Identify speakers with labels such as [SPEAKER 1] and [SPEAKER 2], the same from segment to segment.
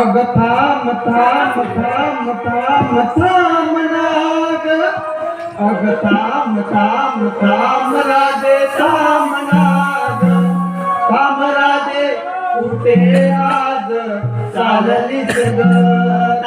[SPEAKER 1] अग थांब थांब थांब थांब थांब नाग। अग थांब थांब थांब राजे थांब आज चाललीस ग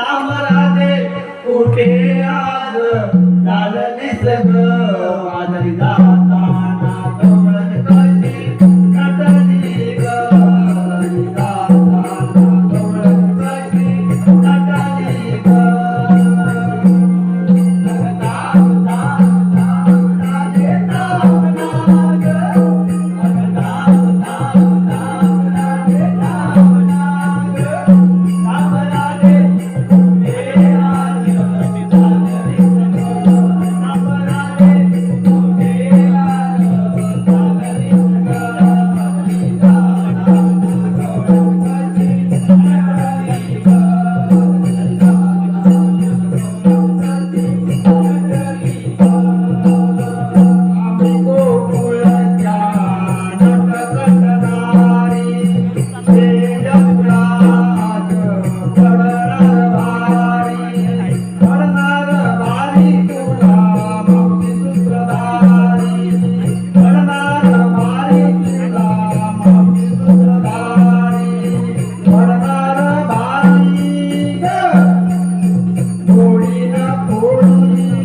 [SPEAKER 1] পড়ি না পড়ি